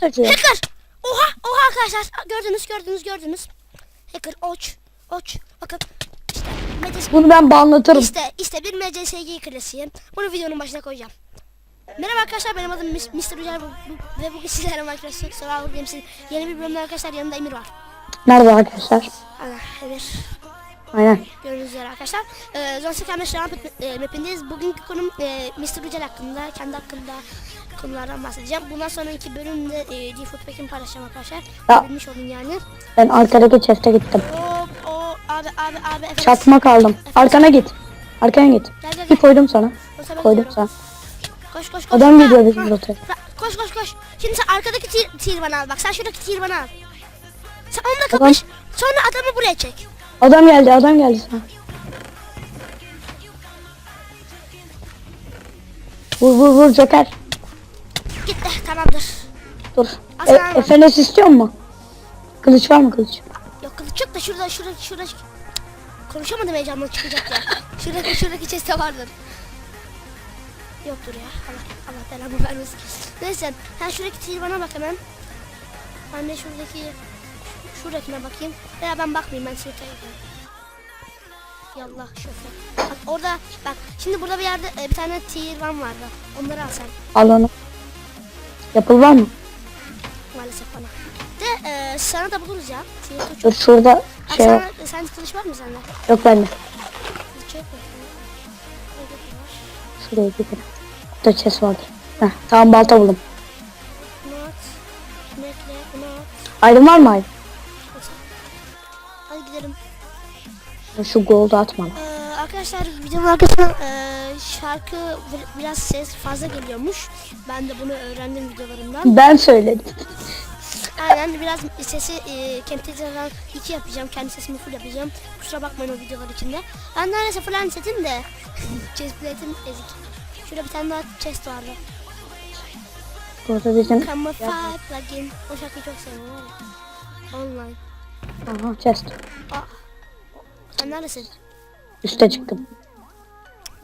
taşıyor. Hacker. Oha oha arkadaşlar gördünüz gördünüz gördünüz. Hacker oç oç bakın işte Metis Bunu ben banlatırım. işte işte bir MCSG klasiği. Bunu videonun başına koyacağım. Merhaba arkadaşlar benim adım Mr. Ucar ve bugün sizlerle arkadaşlar Survivor Games'in yeni bir bölümde arkadaşlar yanımda Emir var. Nerede arkadaşlar? Ana Emir Aynen. üzere arkadaşlar. Ee, Zonsi Kameş Ramp e, mapindeyiz. Bugünkü konum e, Mr. Ucar hakkında, kendi hakkında konulardan bahsedeceğim. Bundan sonraki bölümde e, G-Food Pack'imi paylaşacağım arkadaşlar. Ya. Bilmiş olun yani. Ben arkadaki chest'e gittim. Hop o abi abi abi efendim. Çakmak aldım. Arkana git. Arkana git. Gel gel Bir gel. koydum sana. Koydum gidiyorum. sana. Koş koş koş. Adam geliyor bizim rotaya. Koş koş koş. Şimdi sen arkadaki tir, tir bana al. Bak sen şuradaki tir bana al. Sen onunla Adam- kapış. Sonra adamı buraya çek. Adam geldi adam geldi sana. Vur vur vur Joker. Gitti. Tamamdır. Dur. E. Efenes istiyor mu? Kılıç var mı kılıç? Yok kılıç yok da şurada şurada şurada. Konuşamadım heyecanla çıkacak ya. Şuradaki şuradaki chest'te vardır. Yoktur ya. Allah Allah belamı vermesin. Neyse sen şuradaki tir bana bak hemen. Ben de şuradaki şuradakine bakayım. Veya ben bakmayayım ben sırtaya bakayım. Yallah şoför. Bak orada bak şimdi burada bir yerde e, bir tane tier one vardı. Onları al sen Al onu. Yapıl var mı? maalesef bana. De e, sana da buluruz ya. Tier two çok. Dur şurada Bak şey sana, var. sen kılıç var mı sende? Yok bende. Kılıç yok mu? Orada da var. Şuraya gidelim. Burada chest vardı. Heh, tamam balta buldum. Bunu at. Bekle bunu at. Ayrım var mı ayrım? Şu gold'u atma lan. Ee, arkadaşlar videonun arkasına e, şarkı bir- biraz ses fazla geliyormuş. Ben de bunu öğrendim videolarımdan. Ben söyledim. Aynen biraz sesi e, Camtasia'dan 2 yapacağım. Kendi sesimi full yapacağım. Kusura bakmayın o videolar içinde. Ben neredeyse full setim de chest plate'im ezik. Şurada bir tane daha chest vardı. Burada bizim Camouflage plugin. O şarkıyı çok seviyorum. Online. Aha chest. Sen neredesin? Üste çıktım.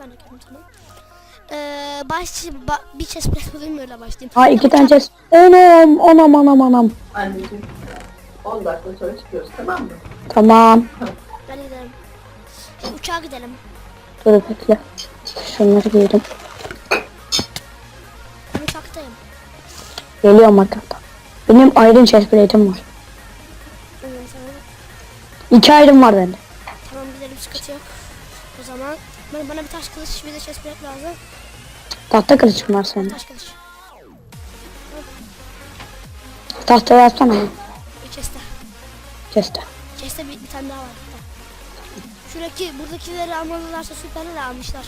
Ben de kendim tamam. Ee, baş, ba, bir chest plate bulayım öyle başlayayım. Ha iki tane chest. Anam anam anam anam. Anneciğim 10 dakika sonra çıkıyoruz tamam mı? Tamam. Hadi gidelim. Şu uçağa gidelim. Dur bekle. Şunları giydim. Ben uçaktayım. Geliyorum arkamdan. Benim iron chest plate'im var. Ben de sana. İki iron var bende. Sıkıntı yok. O zaman bana, bana bir taş kılıç bir de chest plate lazım. Tahta kılıçım var sende. Taş kılıç. Tahtaya atsana. Bir chest'te. Chest'e. Chest'te bir, bir tane daha var. Şuradaki buradakileri almalılarsa süperleri almışlar.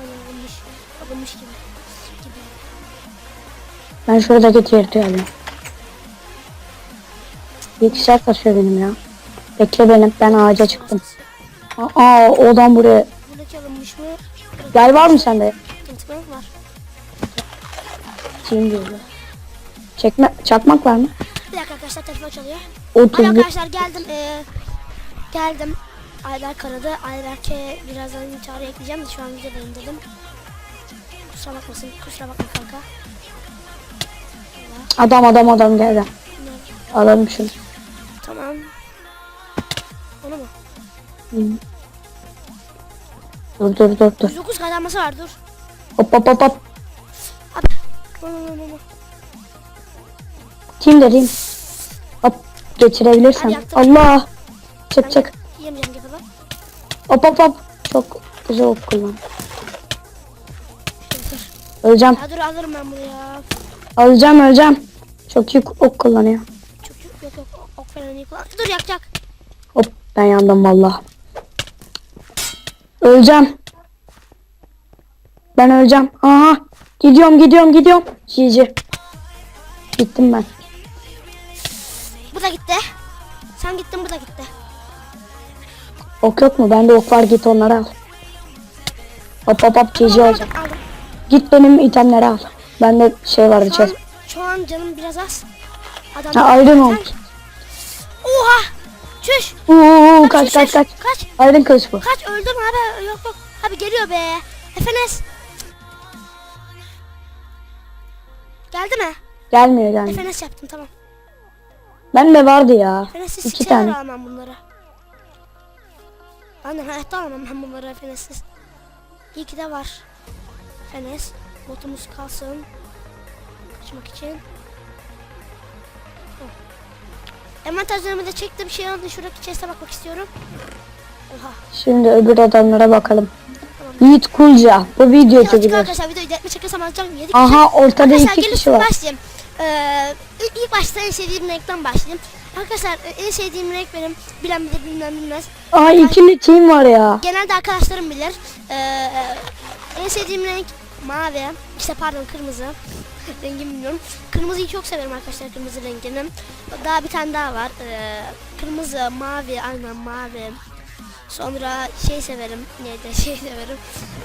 Alınmış. Alınmış gibi. gibi. Ben şuradaki tiyerti alayım. Bilgisayar kasıyor benim ya. Bekle benim. Ben ağaca çıktım. Aa odan buraya. Buradaki alınmış mı? Gel var mı sende? mı? Var. Çiğim diyorlar. Çekme, çakmak var mı? Bir dakika arkadaşlar telefon çalıyor. O Hadi tuzlu. arkadaşlar geldim. Ee, geldim. Aylar karadı. Ayberk'e birazdan çağrı ekleyeceğim de şu an videodayım dedim. Kusura bakmasın. Kusura bakma kanka. Adam adam adam geldi. Ne? Alalım şunu. Tamam. Onu mu? Hı. Dur dur dur dur. 109 kazanması var dur. Hop hop hop hop. Abi. Kim dediğim? Hop yaptım. Allah. Çık çık. Yemeyeceğim gibi bak. Hop hop hop. Çok güzel ok kullan. Dur. Öleceğim. Ya dur alırım ben bunu ya. Alacağım öleceğim. Çok iyi ok kullanıyor. Kullan. Dur yakacak. Hop ben yandım vallahi. Öleceğim. Ben öleceğim. Aha. Gidiyorum gidiyorum gidiyorum. GG. Gittim ben. Bu da gitti. Sen gittin bu da gitti. Ok yok mu? Bende ok var git onları al. Hop hop hop Aldım, olacak. aldım. Git benim itemleri al. Bende şey vardı Şu an, chest. şu an canım biraz az. Adam Ha ayrın Sen- olmuş. Oha! Çüş! Abi kaç çüş, kaç çüş. kaç. Kaç! Ayrın kılıç bu. Kaç öldüm abi. Yok yok. Abi geliyor be. Efenes. Geldi mi? Gelmiyor gelmiyor. Efenes yaptım tamam. Ben de vardı ya. Efenessiz İki tane. almam bunları. Annem hayatta alamam ben bunları efenessiz. İyi ki de var. Fenes. Botumuz kalsın. Kaçmak için. Envanterlerimi de çektim şey aldım. Şuradaki chest'e bakmak istiyorum. Oha. Şimdi öbür adamlara bakalım. Yiğit Kulca. Bu video çekiyor. arkadaşlar videoyu detme çekersem alacağım. Yedik. Aha ortada Arkadaşlar iki kişi var. başlayayım. Ee, ilk- ilk başta en sevdiğim renkten başlayayım. Arkadaşlar e, en sevdiğim renk benim bilen bilir bilmem bilmez. Aa ikili team var ya. Genelde arkadaşlarım bilir. Ee, en sevdiğim renk mavi. İşte pardon kırmızı. Rengimi bilmiyorum. Kırmızıyı çok severim arkadaşlar kırmızı rengini. Daha bir tane daha var. Ee, kırmızı, mavi, aynen mavi. Sonra şey severim. Neydi? Şey severim.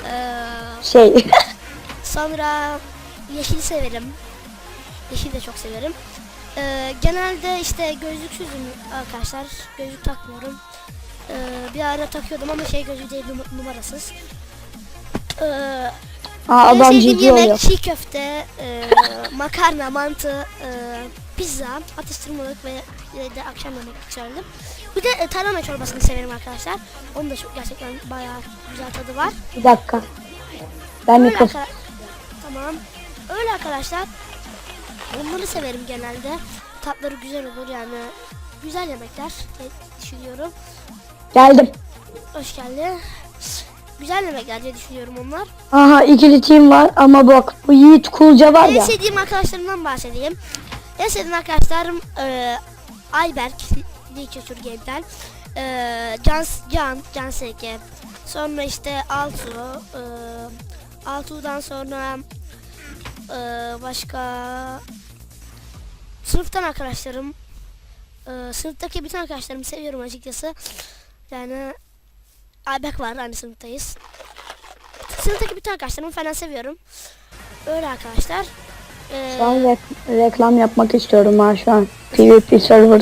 Ee, Şey. Sonra yeşil severim. Yeşil de çok severim. Ee, genelde işte gözlüksüzüm arkadaşlar. Gözlük takmıyorum. Ee, bir ara takıyordum ama şey gözlüğü değil num- numarasız. Ee, Aa en adam sevdiğim ciddi yemek oluyor. çiğ köfte, e, makarna, mantı, e, pizza, atıştırmalık ve e, de akşam yemek söyledim. Bir de e, tarhana çorbasını severim arkadaşlar. Onun da çok gerçekten bayağı güzel tadı var. Bir dakika. Ben Öyle mikrofon. arka- Tamam. Öyle arkadaşlar. Onları severim genelde. Tatları güzel olur yani. Güzel yemekler diye düşünüyorum. Geldim. Hoş geldin. Güzel yemekler diye düşünüyorum onlar. Aha ikili team var ama bak bu Yiğit Kulca var En ya. sevdiğim arkadaşlarımdan bahsedeyim. En sevdiğim arkadaşlarım e, Ayberk, Literature Game'den. E, Can, Can, Can Seke. Sonra işte Altu. E, Altu'dan sonra e, başka sınıftan arkadaşlarım. E, sınıftaki bütün arkadaşlarımı seviyorum açıkçası. Yani Ayberk var aynı sınıftayız. Sınıftaki bütün arkadaşlarımı falan seviyorum. Öyle arkadaşlar. Ee, Şu an rek- reklam yapmak istiyorum ha şu an. PvP server.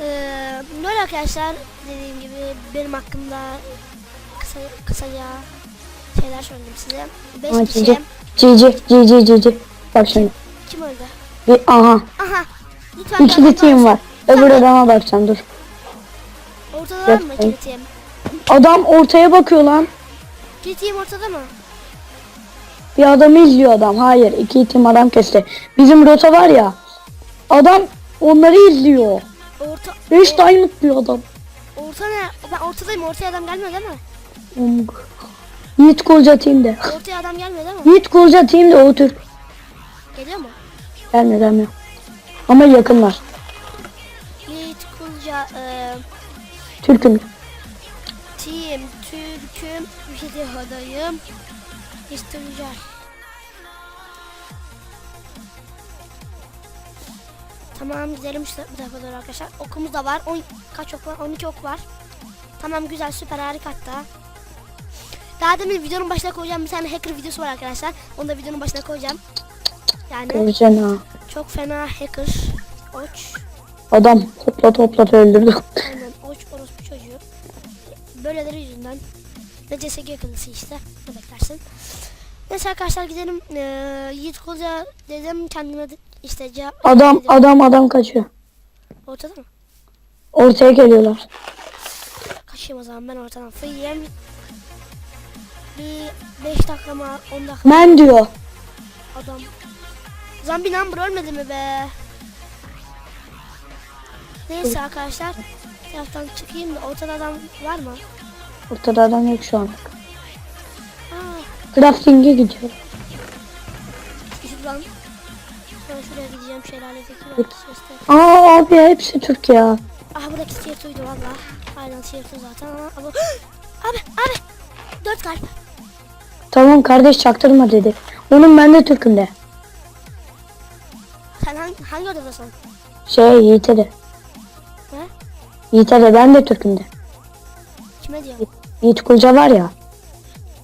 Ee, böyle arkadaşlar dediğim gibi benim hakkımda kısa kısaca şeyler söyledim size. 5 Aa, kişi. Cici. Cici. Cici. Cici. Bak şimdi. Kim öldü? Bir, aha. Aha. Lütfen İkili team var. Öbür adama bakacağım dur. Ortada var mı team? Adam ortaya bakıyor lan. İkili team ortada mı? Bir adamı izliyor adam. Hayır. iki team adam kesti. Bizim rota var ya. Adam onları izliyor. Orta 5 diamond diyor adam. orta ne? Ben ortadayım. Ortaya adam gelmiyor değil mi? Umg. Yiğit Kulca team'de. Ortaya adam gelmiyor değil mi? Yiğit Kulca team'de o Türk. Geliyor mu? Gelmiyor gelmiyor. Ama yakınlar. Yiğit Kulca e, Türk'üm. Team Türk'üm videodayım. İşte güzel. Tamam gidelim şu doğru arkadaşlar. Okumuz da var. 10 kaç ok var? 12 ok var. Tamam güzel süper harika hatta. Daha demin videonun başına koyacağım bir tane hacker videosu var arkadaşlar. Onu da videonun başına koyacağım. Yani Göreceksin ha. çok fena hacker. Oç. Adam topla topla öldürdü. Böyleleri yüzünden. Ve CSG yakınlısı işte. Ne beklersin. Neyse arkadaşlar gidelim. Ee, Yiğit Koca dedim kendime de işte cevap Adam dedim. adam adam kaçıyor. Ortada mı? Ortaya geliyorlar. Kaçayım o zaman ben ortadan fıyayım. Bir 5 dakika mı 10 dakika Men diyor. adam. Zombie number ölmedi mi be? Neyse arkadaşlar. Taraftan çıkayım da ortada adam var mı? Ortada adam yok şu an. Crafting'e gidiyor. şuradan. Ben şuraya gideceğim şelaledeki sesler. Aa abi hepsi Türk ya. Aha buradaki tiyatuydu valla. Aynen tiyatro zaten ama. ama... abi abi. Dört kalp. Tamam kardeş çaktırma dedi. Onun ben de Türk'üm de. Sen hangi, hangi odadasın? Şey Yiğit'e de. Ne? Yiğit'e de ben de Türk'üm de. Kime diyor? Yiğit Kulca var ya.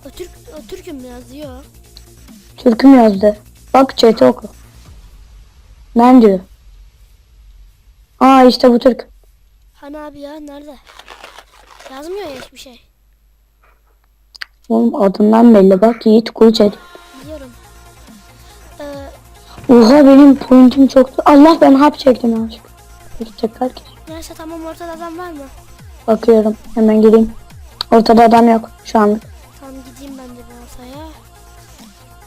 O Türk, o Türk'üm yazıyor. Türk'üm yazdı. Bak chat'i oku. Ben diyor. Aa işte bu Türk. Hani abi ya nerede? Yazmıyor ya hiçbir şey. Oğlum adından belli bak Yiğit Kulca. Biliyorum. Oha benim pointim çok. Allah ben hap çektim. Peki tekrar ki. Neyse tamam ortada adam var mı? Bakıyorum hemen gireyim. Ortada adam yok şu an. Tamam gideyim ben de ortaya.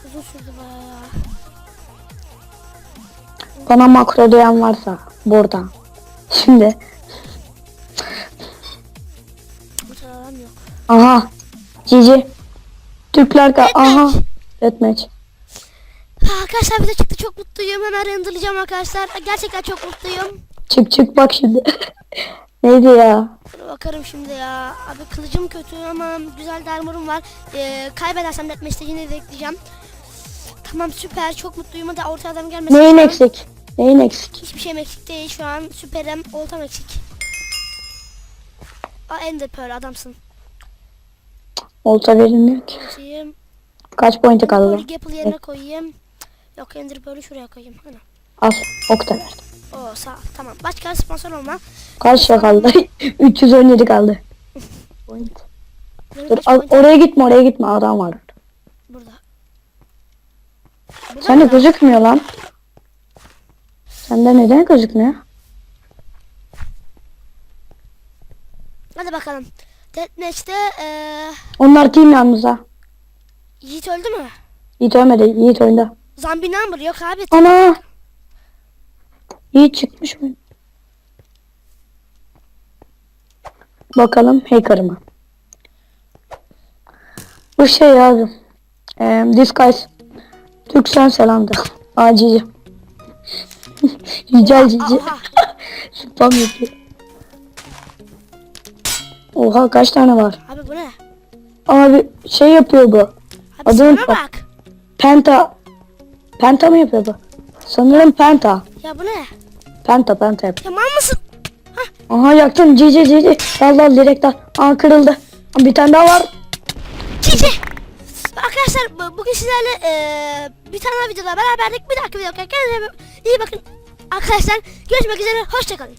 Uzun sürdü bayağı ya. Bana makro duyan varsa burada. Şimdi. Ortada adam yok. Aha. Cici. Türkler ka aha. Deathmatch. Arkadaşlar bize çıktı çok mutluyum. Hemen renderlayacağım arkadaşlar. Gerçekten çok mutluyum. Çık çık bak şimdi. Neydi ya? Dur Bakarım şimdi ya. Abi kılıcım kötü ama güzel de armorum var. Ee, kaybedersem deathmatch'te yine de ekleyeceğim. Tamam süper çok mutluyum. Hadi orta adam gelmesin. Neyin şu an. eksik? Neyin eksik? Hiçbir şeyim eksik değil şu an. Süperim. Oltam eksik. Aa Ender Pearl adamsın. Olta verilmiyor ki. Koyayım. Kaç pointi kaldı? Gapple yerine koyayım. Yok Ender Pearl'ü şuraya koyayım. Hani. Al. Ok da verdim. Oo sağ ol. Tamam. Başka sponsor olma. Kaç şey kaldı? 317 kaldı. Dur, al, oraya gitme oraya gitme adam var. Burada. Burada Sende mı? gözükmüyor lan. Sende neden gözükmüyor? Hadi bakalım. Deathmatch'te eee Onlar team yalnız ha. Yiğit öldü mü? Yiğit ölmedi. Yiğit oyunda. Zombie number yok abi. Ana. Yiğit çıkmış mı? Bakalım hacker mı? Bu şey abi. Eee Disguise. Türksen selamdı. Acici. Yücel cici. Spam yapıyor. Oha kaç tane var? Abi bu ne? Abi şey yapıyor bu. Abi Adını bak. bak. Penta. Penta mı yapıyor bu? Sanırım penta. Ya bu ne? Penta penta yapıyor. Ya mal mısın? Aha yaktın cici cici. Al al direkt al. Aa kırıldı. Bir tane daha var. Cici. Arkadaşlar bu- bugün sizlerle eee bir tane daha videoda beraberdik. Bir dahaki videoda kendinize iyi bakın. Arkadaşlar görüşmek üzere. Hoşçakalın.